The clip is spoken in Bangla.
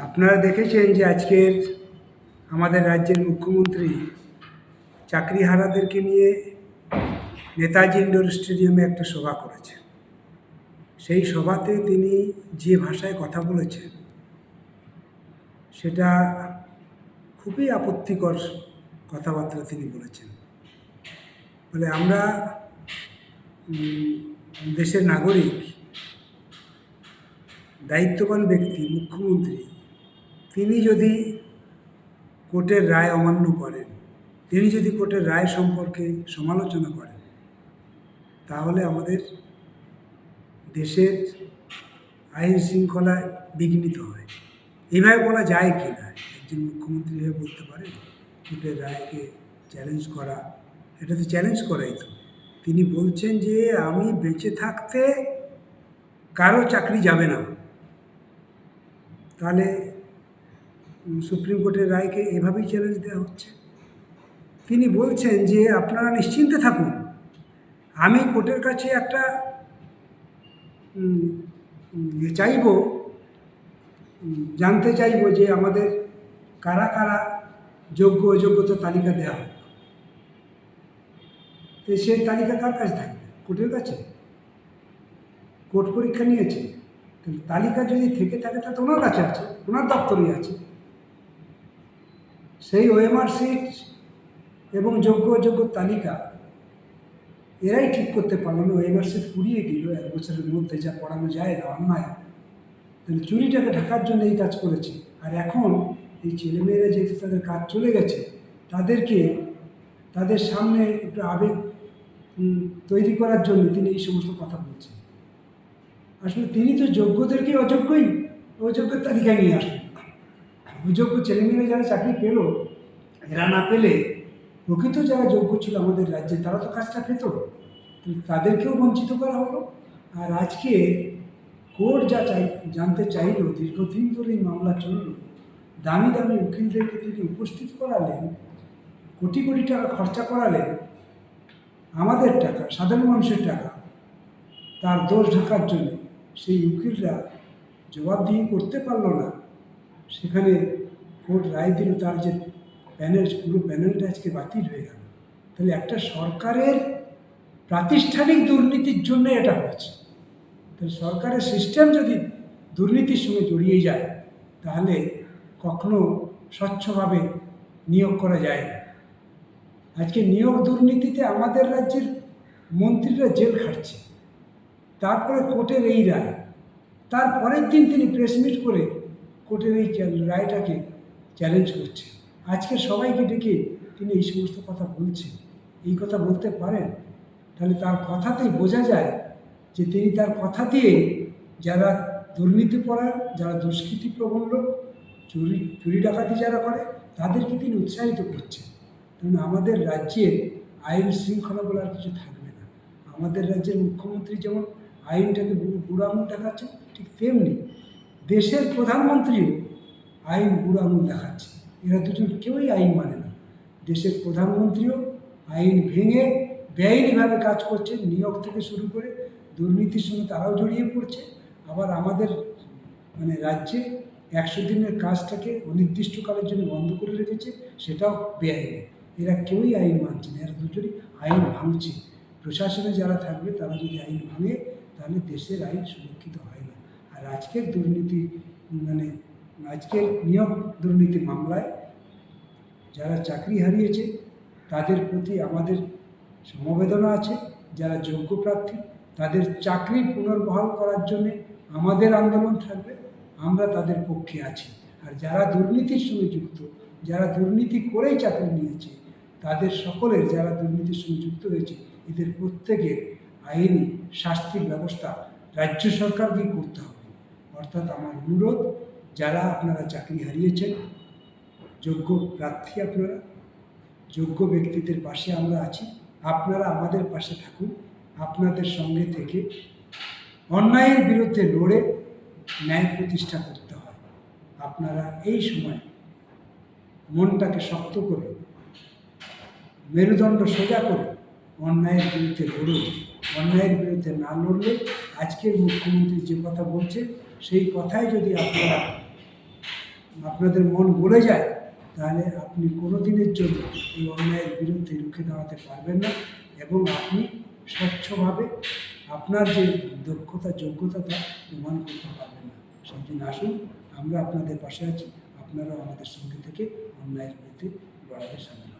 আপনারা দেখেছেন যে আজকের আমাদের রাজ্যের মুখ্যমন্ত্রী চাকরিহারাদেরকে নিয়ে নেতাজি ইন্ডোর স্টেডিয়ামে একটা সভা করেছেন। সেই সভাতে তিনি যে ভাষায় কথা বলেছেন, সেটা খুবই আপত্তিকর কথাবার্তা তিনি বলেছেন। বলে আমরা দেশের নাগরিক, দায়িত্ববান ব্যক্তি, মুখ্যমন্ত্রী তিনি যদি কোর্টের রায় অমান্য করেন, তিনি যদি কোর্টের রায় সম্পর্কে সমালোচনা করেন, তাহলে আমাদের দেশের আইন শৃঙ্খলা বিঘ্নিত হয়। এইভাবে বলা যায় কি না? একজন মুখ্যমন্ত্রী হয়ে বলতে পারেন? কোর্টের রায়কে চ্যালেঞ্জ করা, এটা তো চ্যালেঞ্জ করাই তো। তিনি বলছেন যে, আমি বেঁচে থাকতে কারও চাকরি যাবে না। তাহলে সুপ্রিম কোর্টের রায়কে এভাবেই চ্যালেঞ্জ দেওয়া হচ্ছে। তিনি বলছেন যে, আপনারা নিশ্চিন্তে থাকুন। আমি কোর্টের কাছে একটা চাইব, জানতে চাইব যে আমাদের কারা কারা যোগ্য অযোগ্যতা তালিকা দেওয়া হোক। সেই তালিকা কার কাছে থাকবে? কোর্টের কাছে? কোর্ট পরীক্ষা নিয়েছে। তালিকা যদি থেকে থাকে তা তো ওনার কাছে আছে, ওনার দপ্তরেই আছে। সেই ওএমআর সিট এবং যোগ্য অযোগ্য তালিকা, এরাই ঠিক করতে পারল না। ওএমআর সিট পুড়িয়ে দিল এক বছরের মধ্যে, যা পড়ানো যায় না, অন্যায়। তাহলে চুরিটাকে ঢাকার জন্য এই কাজ করেছে। আর এখন এই ছেলেমেয়েরা যেহেতু তাদের কাজ চলে গেছে, তাদেরকে তাদের সামনে একটু আবেগ তৈরি করার জন্য তিনি এই সমস্ত কথা বলছেন। আসলে তিনি তো যোগ্যদেরকে অযোগ্যই অযোগ্যের তালিকায় নিয়ে আসলেন। অযোগ্য ছেলেমেয়েরা যারা চাকরি পেল, এরা না পেলে প্রকৃত যারা যোগ্য ছিল আমাদের রাজ্যে, তারা তো কাজটা পেত। তাদেরকেও বঞ্চিত করা হলো। আর আজকে কোর্ট যা চাই, জানতে চাইল, দীর্ঘদিন ধরে এই মামলা চলল, দামি দামি উকিলদেরকে তিনি উপস্থিত করালেন, কোটি কোটি টাকা খরচা করালেন, আমাদের টাকা, সাধারণ মানুষের টাকা, তার দোষ ঢাকার জন্য সেই উকিলরা জবাবদিহি করতে পারল না। সেখানে কোর্ট রায় দিল তার যে প্যানেল, পুরো প্যানেলটা আজকে বাতিল হয়ে গেল। তাহলে একটা সরকারের প্রাতিষ্ঠানিক দুর্নীতির জন্য এটা হচ্ছে তাহলে সরকারের সিস্টেম যদি দুর্নীতির সঙ্গে জড়িয়ে যায়, তাহলে কখনো স্বচ্ছভাবে নিয়োগ করা যায় না। আজকে নিয়োগ দুর্নীতিতে আমাদের রাজ্যের মন্ত্রীরা জেল খাটছে। তারপরে কোর্টের এই রায়। তার পরের দিন তিনি প্রেস মিট করে কোর্টের এই রায়টাকে চ্যালেঞ্জ করছে। আজকে সবাইকে ডেকে তিনি এই সমস্ত কথা বলছেন। এই কথা বলতে পারেন? তাহলে তার কথাতেই বোঝা যায় যে তিনি তার কথা দিয়ে যারা দুর্নীতি পড়ার যারা দুষ্কৃতি প্রবণ লোক, চুরি চুরি ডাকাতি যারা করে, তাদেরকে তিনি উৎসাহিত করছেন। কারণ আমাদের রাজ্যের আইন শৃঙ্খলা বলার কিছু থাকবে না। আমাদের রাজ্যের মুখ্যমন্ত্রী যেমন আইনটাকে বুড়ো আঙুল দেখাচ্ছে ঠিক তেমনি দেশের প্রধানমন্ত্রীও আইন বুড়ো আঙুল দেখাচ্ছে। এরা দুজন কেউই আইন মানে না। দেশের প্রধানমন্ত্রীও আইন ভেঙে বেআইনিভাবে কাজ করছেন নিয়োগ থেকে শুরু করে দুর্নীতির সঙ্গে তারাও জড়িয়ে পড়ছে। আবার আমাদের মানে রাজ্যে একশো দিনের কাজটাকে অনির্দিষ্টকালের জন্য বন্ধ করে রেখেছে, সেটাও বেআইনি। এরা কেউই আইন মানছে না, এরা দুজনই আইন ভাঙছে। প্রশাসনে যারা থাকবে, তারা যদি আইন ভাঙে, তাহলে দেশের আইন সুরক্ষিত হয়। আর আজকের দুর্নীতি মানে আজকের নিয়োগ দুর্নীতি মামলায় যারা চাকরি হারিয়েছে, তাদের প্রতি আমাদের সমবেদনা আছে। যারা যোগ্য প্রার্থী, তাদের চাকরি পুনর্বহাল করার জন্যে আমাদের আন্দোলন থাকবে। আমরা তাদের পক্ষে আছি। আর যারা দুর্নীতির সঙ্গে যুক্ত, যারা দুর্নীতি করেই চাকরি নিয়েছে, তাদের সকলের যারা দুর্নীতির সঙ্গে যুক্ত হয়েছে, এদের প্রত্যেকের আইনি শাস্তির ব্যবস্থা রাজ্য সরকারকেই করতে হবে। অর্থাৎ আমার অনুরোধ, যারা আপনারা চাকরি হারিয়েছেন, যোগ্য প্রার্থী আপনারা, যোগ্য ব্যক্তিদের পাশে আমরা আছি, আপনারা আমাদের পাশে থাকুন, আপনাদের সঙ্গে থেকে অন্যায়ের বিরুদ্ধে লড়ে ন্যায় প্রতিষ্ঠা করতে হয়। আপনারা এই সময় মনটাকে শক্ত করে, মেরুদণ্ড সোজা করে অন্যায়ের বিরুদ্ধে লড়ুন, অন্যায়ের বিরুদ্ধে না লড়লে আজকের মুখ্যমন্ত্রী যে কথা বলছে, সেই কথাই যদি আপনারা, আপনাদের মন গলে যায়, তাহলে আপনি কোনো দিনের জন্য এই অন্যায়ের বিরুদ্ধে রুখে দাঁড়াতে পারবেন না এবং আপনি স্বচ্ছভাবে আপনার যে দক্ষতা, যোগ্যতা তা প্রমাণ করতে পারবেন না সেই জন্য আসুন, আমরা আপনাদের পাশে আছি আপনারাও আমাদের সঙ্গে থেকে অন্যায়ের বিরুদ্ধে লড়াইয়ে সামিল হন।